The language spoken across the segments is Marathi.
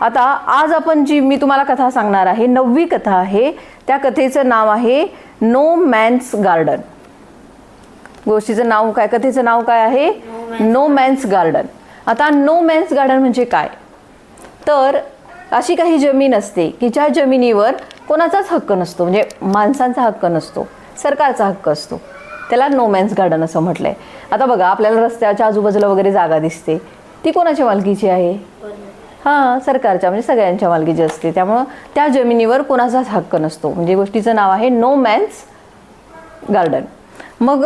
आता आज आपण जी मी तुम्हाला कथा सांगणार आहे नववी कथा आहे त्या कथेचं नाव आहे नो मॅन्स गार्डन गोष्टीचं नाव काय कथेचं नाव काय आहे? नो मॅन्स गार्डन आता नो मॅन्स गार्डन म्हणजे काय? तर अशी काही जमीन असते की ज्या जमिनीवर कोणाचाच हक्क नसतो म्हणजे माणसांचा हक्क नसतो सरकारचा हक्क असतो. त्याला नो मॅन्स गार्डन असं म्हटलंय. आता बघा आपल्याला रस्त्याच्या आजूबाजूला वगैरे जागा दिसते. ती कोणाच्या मालकीची आहे? हां सरकारच्या म्हणजे सगळ्यांच्या मालकीची असते त्यामुळं त्या जमिनीवर कोणाचाच हक्क नसतो. म्हणजे गोष्टीचं नाव आहे नो मॅन्स गार्डन मग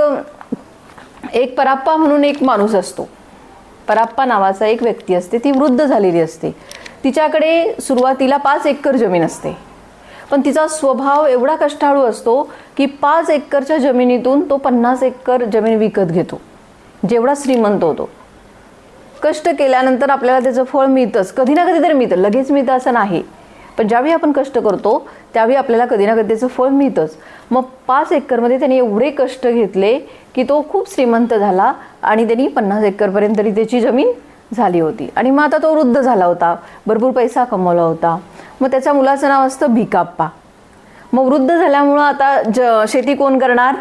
एक पराप्पा म्हणून एक माणूस असतो. पराप्पा नावाचा एक व्यक्ती असते ती वृद्ध झालेली असते. तिच्याकडे सुरुवातीला पाच एकर जमीन असते. पण तिचा स्वभाव एवढा कष्टाळू असतो की पाच एकरच्या जमिनीतून तो पन्नास एकर जमीन विकत घेतो. जेवढा श्रीमंत होतो. कष्ट केल्यानंतर आपल्याला त्याचं फळ मिळतंच. कधी ना कधी तरी मिळतं. लगेच मिळतं असं नाही. पण ज्यावेळी आपण कष्ट करतो त्यावेळी आपल्याला कधी ना कधी त्याचं फळ मिळतंच. मग पाच एकरमध्ये त्याने एवढे कष्ट घेतले की तो खूप श्रीमंत झाला आणि त्यांनी पन्नास एकरपर्यंत तरी त्याची जमीन झाली होती. आणि मग आता तो वृद्ध झाला होता. भरपूर पैसा कमवला होता. मग त्याच्या मुलाचं नाव असतं भिकाप्पा. मग वृद्ध झाल्यामुळं आता ज शेती कोण करणार?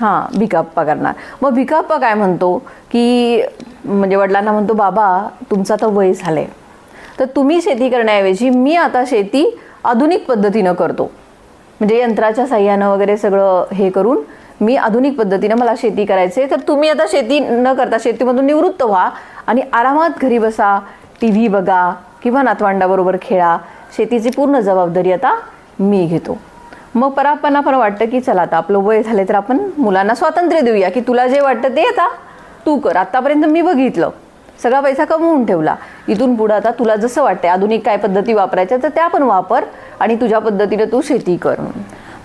हां भिकाप्पा करणार. मग भिकाप्पा काय म्हणतो की म्हणजे वडिलांना म्हणतो बाबा तुमचं आता वय झालंय. तर तुम्ही शेती करण्याऐवजी मी आता शेती आधुनिक पद्धतीनं करतो. म्हणजे यंत्राच्या साह्यानं वगैरे सगळं हे करून मी आधुनिक पद्धतीनं मला शेती करायचे तर तुम्ही आता शेती न करता शेतीमधून निवृत्त व्हा आणि आरामात घरी बसा टी व्ही बघा किंवा नातवांडाबरोबर खेळा. शेतीची पूर्ण जबाबदारी आता मी घेतो. मग पराप्पांना पण वाटतं की चला आता आपलं वय झाले तर आपण मुलांना स्वातंत्र्य देऊया की तुला जे वाटतं ते आता तू कर. आत्तापर्यंत मी बघितलं. सगळा पैसा कमवून ठेवला. इथून पुढं आता तुला जसं वाटतंय आधुनिक काय पद्धती वापरायच्या तर त्या पण वापर आणि तुझ्या पद्धतीने तू शेती कर.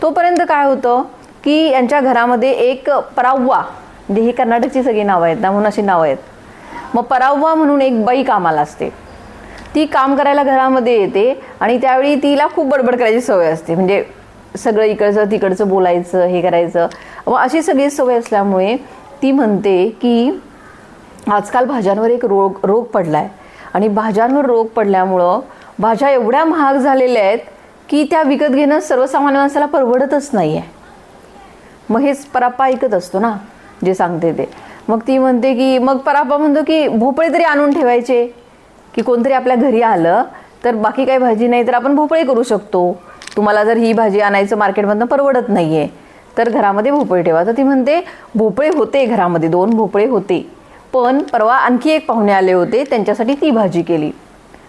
तोपर्यंत काय होतं की यांच्या घरामध्ये एक पराव्वा म्हणजे ही कर्नाटकची सगळी नावं आहेत ना म्हणून अशी नावं आहेत. मग पराव्वा म्हणून एक बाई कामाला असते. ती काम करायला घरामध्ये येते आणि त्यावेळी तिला खूप बडबड करायची सवय असते. म्हणजे सगळं इकडचं तिकडचं बोलायचं हे करायचं. मग अशी सगळी सवय असल्यामुळे ती म्हणते की आजकाल भाज्यांवर एक रोग रोग पडला आहे आणि भाज्यांवर रोग पडल्यामुळं भाज्या एवढ्या महाग झालेल्या आहेत की त्या विकत घेणं सर्वसामान्य माणसाला परवडतच नाही आहे मग हेच पराप्पा ऐकत असतो ना जे सांगते ते. मग ती म्हणते की मग पराप्पा म्हणतो की भोपळे तरी आणून ठेवायचे. की कोणतरी आपल्या घरी आलं तर बाकी काही भाजी नाही तर आपण भोपळे करू शकतो. तुम्हाला जर ही भाजी आणायचं मार्केटमधनं परवडत नाही आहे तर घरामध्ये भोपळे ठेवा. तर ती म्हणते भोपळे होते घरामध्ये दोन भोपळे होते. पण परवा आणखी एक पाहुणे आले होते त्यांच्यासाठी ती भाजी केली.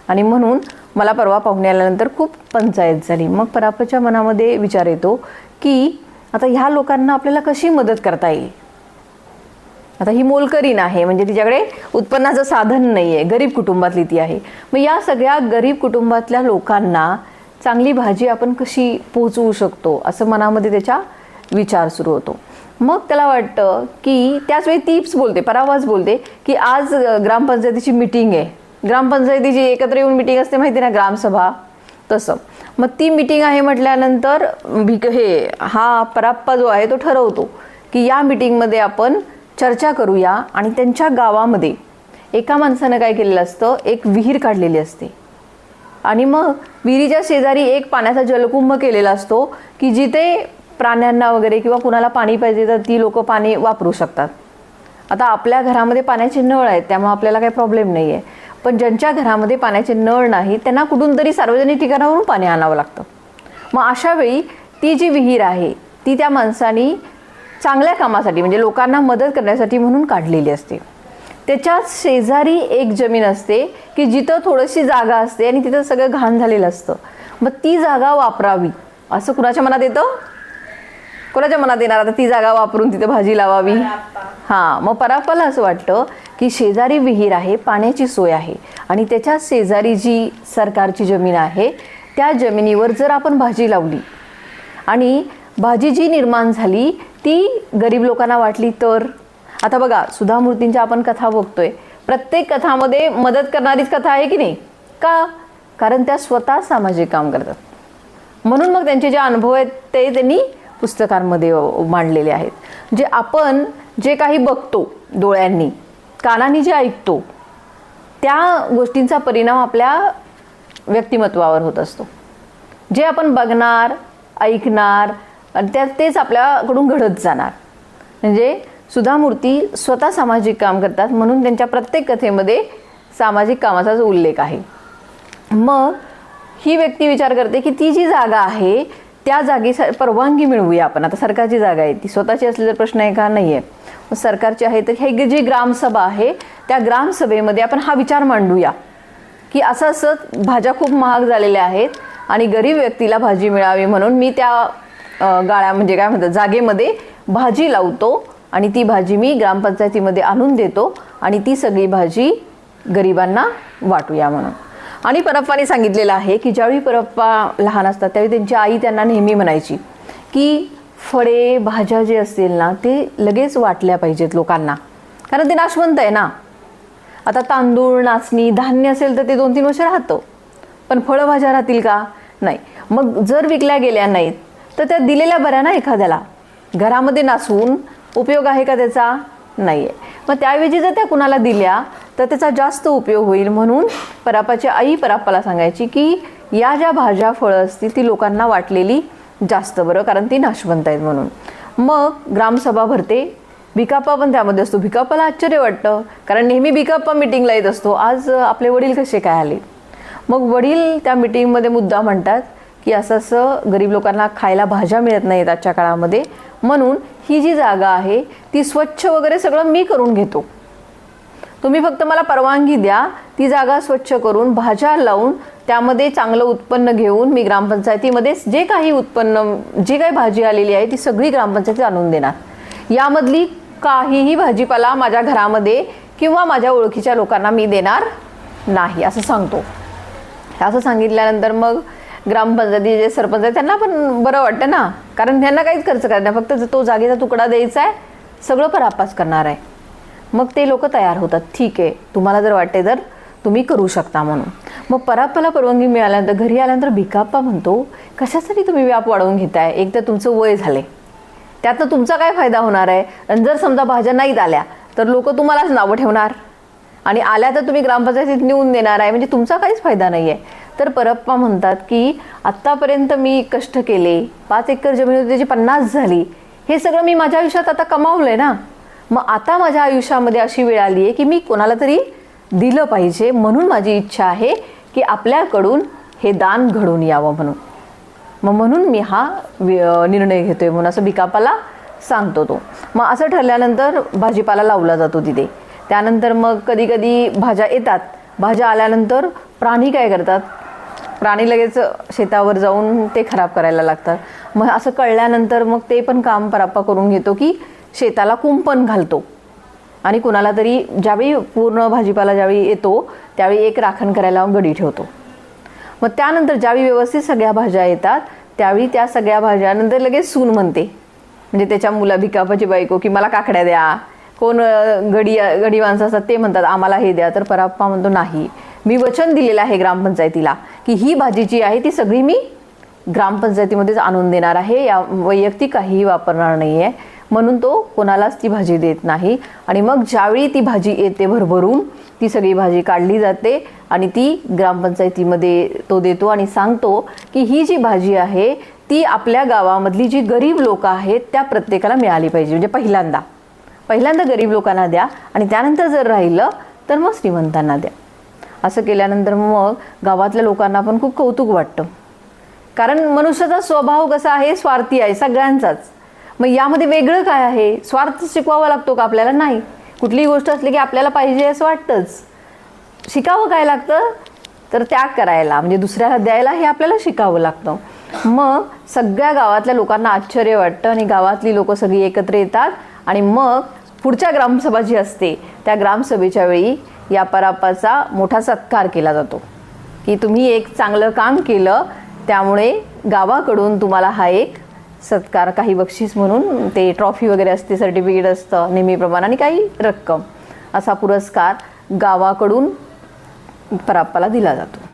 आणि म्हणून मला परवा पाहुणे आल्यानंतर खूप पंचायत झाली. मग परापच्या मनामध्ये विचार येतो की आता ह्या लोकांना आपल्याला कशी मदत करता येईल? आता ही मोलकरीण आहे म्हणजे तिच्याकडे उत्पन्नाचं साधन नाही आहे गरीब कुटुंबातली ती आहे. मग या सगळ्या गरीब कुटुंबातल्या लोकांना चांगली भाजी आपण कशी पोचवू शकतो असं मनामध्ये त्याच्या विचार सुरू होतो. मग त्याला वाटतं की त्याच वेळी तीच बोलते परावाच बोलते की आज ग्रामपंचायतीची मिटिंग आहे. ग्रामपंचायतीची एकत्र येऊन मिटिंग असते माहिती ना ग्रामसभा तसं. मग ती मिटिंग आहे म्हटल्यानंतर भिक हे हा पराप्पा जो आहे तो ठरवतो की या मिटिंगमध्ये आपण चर्चा करूया आणि त्यांच्या गावामध्ये एका माणसानं काय केलेलं असतं एक विहीर काढलेली असते. आणि मग विहिरीच्या शेजारी एक पाण्याचा जलकुंभ केलेला असतो की जिथे प्राण्यांना वगैरे किंवा कुणाला पाणी पाहिजे तर ती लोक पाणी वापरू शकतात. आता आपल्या घरामध्ये पाण्याचे नळ आहेत त्यामुळे आपल्याला काही प्रॉब्लेम नाही आहे पण ज्यांच्या घरामध्ये पाण्याचे नळ नाही त्यांना कुठून तरी सार्वजनिक ठिकाणावरून पाणी आणावं लागतं. मग अशा वेळी ती जी विहीर आहे ती त्या माणसानी चांगल्या कामासाठी म्हणजे लोकांना मदत करण्यासाठी म्हणून काढलेली असते. त्याच्या शेजारी एक जमीन असते की जिथं थोडीशी जागा असते आणि तिथं सगळं घाण झालेलं असतं. मग ती जागा वापरावी. असं कुणाच्या मनात येतं? कोणाच्या मनात येणार? आता ती जागा वापरून तिथे भाजी लावावी. हां मग पराप्पाला असं वाटतं की शेजारी विहीर आहे पाण्याची सोय आहे. आणि त्याच्या शेजारी जी सरकारची जमीन आहे त्या जमिनीवर जर आपण भाजी लावली आणि भाजी जी निर्माण झाली ती गरीब लोकांना वाटली तर? आता बघा सुधा मूर्तींच्या आपण कथा बघतोय. प्रत्येक कथामध्ये मदत करणारीच कथा आहे की नाही? का? कारण त्या स्वतः सामाजिक काम करतात. म्हणून मग त्यांचे जे अनुभव आहेत ते त्यांनी पुस्तकांमध्ये मांडलेले आहेत. जे आपण जे काही बघतो डोळ्यांनी कानाने जे ऐकतो त्या गोष्टींचा परिणाम आपल्या व्यक्तिमत्वावर होत असतो. जे आपण बघणार ऐकणार आणि त्या तेच आपल्याकडून घडत जाणार. म्हणजे सुधा मूर्ती स्वतः सामाजिक काम करतात म्हणून त्यांच्या प्रत्येक कथेमध्ये सामाजिक कामाचाच उल्लेख आहे. मग ही व्यक्ती विचार करते की ती जी जागा आहे त्या जागी स- परवानगी मिळवूया आपण. आता सरकारची जागा आहे ती स्वतःची असली प्रश्न आहे का नाही आहे मग सरकारची आहे तर हे जी ग्रामसभा आहे त्या ग्रामसभेमध्ये आपण हा विचार मांडूया की असं असं भाज्या खूप महाग झालेल्या आहेत आणि गरीब व्यक्तीला भाजी मिळावी म्हणून मी त्या गाळ्या म्हणजे काय म्हणतात जागेमध्ये भाजी लावतो आणि ती भाजी मी ग्रामपंचायतीमध्ये आणून देतो आणि ती सगळी भाजी गरिबांना वाटूया म्हणून. आणि परप्पाने सांगितलेलं आहे की ज्यावेळी परप्पा लहान असतात त्यावेळी त्यांची आई त्यांना नेहमी म्हणायची की फळे भाज्या जे असतील ना ते लगेच वाटल्या पाहिजेत लोकांना. कारण ते नाशवंत आहे ना. आता तांदूळ नाचणी धान्य असेल तर ते दोन तीन वर्ष राहतं. पण फळभाज्या राहतील का? नाही. मग जर विकल्या गेल्या नाहीत तर त्या दिलेल्या बऱ्या ना एखाद्याला. घरामध्ये नासून उपयोग आहे का त्याचा? नाही आहे मग त्याऐवजी जर त्या कुणाला दिल्या तर त्याचा जास्त उपयोग होईल म्हणून परापाची आई परापाला सांगायची की या ज्या भाज्या फळं असतील ती लोकांना वाटलेली जास्त बरं कारण ती नाशवंत आहेत म्हणून. मग ग्रामसभा भरते. भिकाप्पा पण त्यामध्ये असतो. भिकाप्पाला आश्चर्य वाटतं कारण नेहमी भिकाप्पा मिटिंगला येत असतो. आज आपले वडील कसे काय आले? मग वडील त्या मिटिंगमध्ये मुद्दा म्हणतात की असं असं गरीब लोकांना खायला भाज्या मिळत नाहीत आजच्या काळामध्ये. म्हणून ही जी जागा आहे ती स्वच्छ वगैरे सगळं मी करून घेतो. तुम्ही फक्त मला परवानगी द्या ती जागा स्वच्छ करून भाज्या लावून त्यामध्ये चांगलं उत्पन्न घेऊन मी ग्रामपंचायतीमध्ये जे काही उत्पन्न जी काही भाजी आलेली आहे ती सगळी ग्रामपंचायती आणून देणार. यामधली काहीही भाजीपाला माझ्या घरामध्ये किंवा माझ्या ओळखीच्या लोकांना मी देणार नाही असं सांगतो. असं सांगितल्यानंतर मग ग्रामपंचायती जे सरपंच आहे त्यांना पण बरं वाटतं ना. कारण त्यांना काहीच खर्च करणार नाही. फक्त तो जागेचा तुकडा द्यायचा आहे सगळं परापास करणार आहे. मग ते लोक तयार होतात. ठीक आहे. तुम्हाला जर वाटते तर तुम्ही करू शकता म्हणून. मग परापाला परवानगी मिळाल्यानंतर घरी आल्यानंतर भिकाप्पा म्हणतो कशासाठी तुम्ही व्याप वाढवून घेताय? एक तर तुमचं वय झाले त्यातनं तुमचा काय फायदा होणार आहे? आणि जर समजा भाज्या नाहीत आल्या तर लोक तुम्हालाच नावं ठेवणार. आणि आल्या तर तुम्ही ग्रामपंचायतीत नेऊन देणार आहे. म्हणजे तुमचा काहीच फायदा नाही आहे तर परप्पा म्हणतात की आत्तापर्यंत मी कष्ट केले पाच एकर जमीन होती त्याची पन्नास झाली. हे सगळं मी माझ्या आयुष्यात आता कमावलं आहे ना. मग आता माझ्या आयुष्यामध्ये अशी वेळ आली आहे की मी कोणाला तरी दिलं पाहिजे म्हणून माझी इच्छा आहे की आपल्याकडून हे दान घडून यावं म्हणून. मग म्हणून मी हा निर्णय घेतोय म्हणून असं बिकापाला सांगतो तो. मग असं ठरल्यानंतर भाजीपाला लावला जातो तिथे. त्यानंतर मग कधी कधी भाज्या येतात. भाज्या आल्यानंतर प्राणी काय करतात? प्राणी लगेच शेतावर जाऊन ते खराब करायला लागतात. मग असं कळल्यानंतर मग ते पण काम पराप्पा करून घेतो की शेताला कुंपण घालतो. आणि कुणाला तरी ज्यावेळी पूर्ण भाजीपाला ज्यावेळी येतो त्यावेळी एक राखण करायला गडी ठेवतो. मग त्यानंतर ज्यावेळी व्यवस्थित सगळ्या भाज्या येतात त्यावेळी त्या सगळ्या भाज्यानंतर लगेच सून म्हणते. म्हणजे त्याच्या मुला भिकापाची बायको की मला काकड्या द्या कोण अं, गडी गडी माणसं असतात ते म्हणतात आम्हाला हे द्या. तर पराप्पा म्हणतो नाही. मी वचन दिलेलं आहे ग्रामपंचायतीला की ही भाजी जी आहे ती सगळी मी ग्रामपंचायतीमध्येच आणून देणार आहे. या वैयक्तिक काहीही वापरणार नाही आहे म्हणून तो कोणालाच ती भाजी देत नाही. आणि मग ज्यावेळी ती भाजी येते भरभरून ती सगळी भाजी काढली जाते आणि ती ग्रामपंचायतीमध्ये तो देतो आणि सांगतो की ही जी भाजी आहे ती आपल्या गावामधली जी गरीब लोक आहेत त्या प्रत्येकाला मिळाली पाहिजे म्हणजे पहिल्यांदा. पहिल्यांदा गरीब लोकांना द्या आणि त्यानंतर जर राहिलं तर मग श्रीमंतांना द्या. असं केल्यानंतर मग गावातल्या लोकांना पण खूप कौतुक वाटतं. कारण मनुष्याचा स्वभाव कसा आहे स्वार्थी आहे सगळ्यांचाच. मग यामध्ये वेगळं काय आहे? स्वार्थ शिकवावा लागतो का आपल्याला? नाही. कुठलीही गोष्ट असली की आपल्याला पाहिजे असं वाटतंच. शिकावं काय लागतं? तर त्याग करायला म्हणजे दुसऱ्याला द्यायला हे आपल्याला शिकावं लागतं. मग सगळ्या गावातल्या लोकांना आश्चर्य वाटतं आणि गावातली लोक सगळी एकत्र येतात. आणि मग पुढच्या ग्रामसभा जी असते त्या ग्रामसभेच्या वेळी या परापाचा मोठा सत्कार केला जातो. की तुम्ही एक चांगलं काम केलं त्यामुळे गावाकडून तुम्हाला हा एक सत्कार काही बक्षीस म्हणून ते ट्रॉफी वगैरे असते सर्टिफिकेट असतं नेहमीप्रमाणे आणि काही रक्कम असा पुरस्कार गावाकडून पराप्पाला दिला जातो.